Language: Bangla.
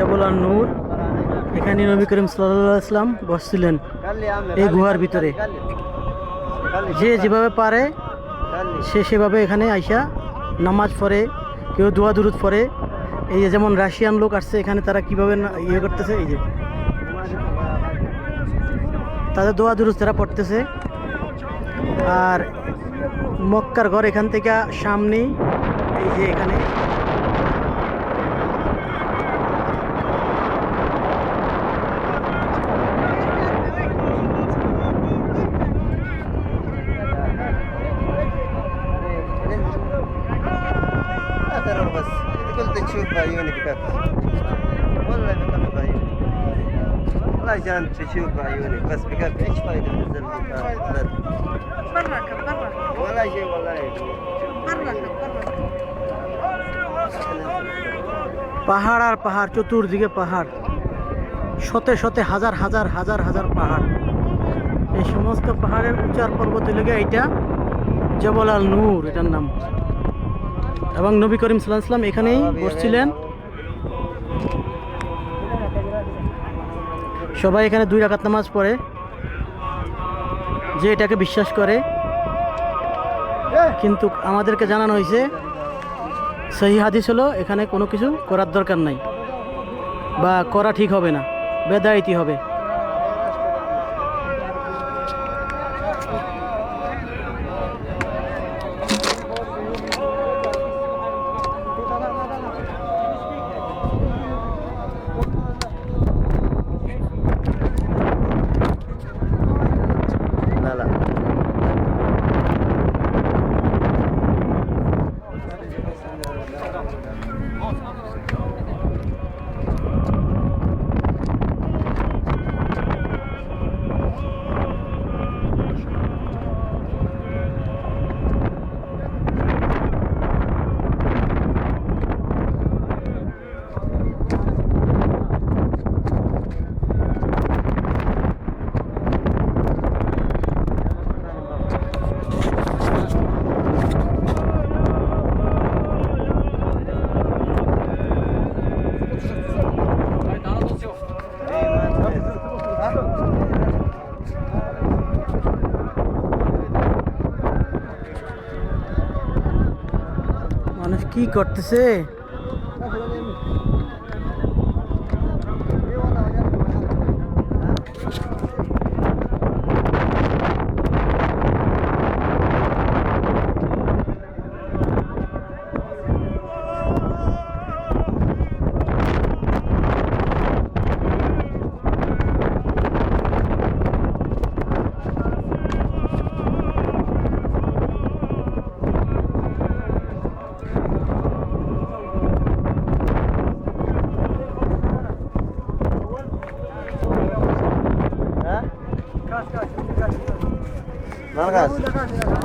জবলার নূর। এখানে নবী করিম সাল্লাহ ইসলাম বসছিলেন এই গুহার ভিতরে। যে যেভাবে পারে, সে সেভাবে এখানে আইসা নামাজ পড়ে, কেউ দোয়া দুরুদ পড়ে। এই যে যেমন রাশিয়ান লোক আসছে, এখানে তারা কীভাবে ইয়ে করতেছে, এই যে। তাদের দোয়া দুরুদ তারা পড়তেছে। আর মক্কার ঘর এখান থেকে সামনেই, এই যে এখানে بس انت قلت تشوف بعيونك بس والله بكفي بعيونك والله عشان تشوف بعيونك بس بكفي ايش فايدة من الزلمة برك برك ولا شيء والله برك برك পাহাড় আর পাহাড় চতুর্দিকে পাহাড় শতে শতে হাজার হাজার হাজার হাজার পাহাড় এই সমস্ত পাহাড়ের উচার পর্বত লেগে এইটা জবলাল নূর এটার নাম এবং নবী করিম সাল্লাহ সাল্লাম এখানেই বসছিলেন। সবাই এখানে দুই রাকাত নামাজ পড়ে। যে এটাকে বিশ্বাস করে। কিন্তু আমাদেরকে জানানো হয়েছে সহি হাদিস হলো এখানে কোনো কিছু করার দরকার নাই। বা করা ঠিক হবে না বেদায়িতি হবে। কি করতেছে? Obrigado, galera.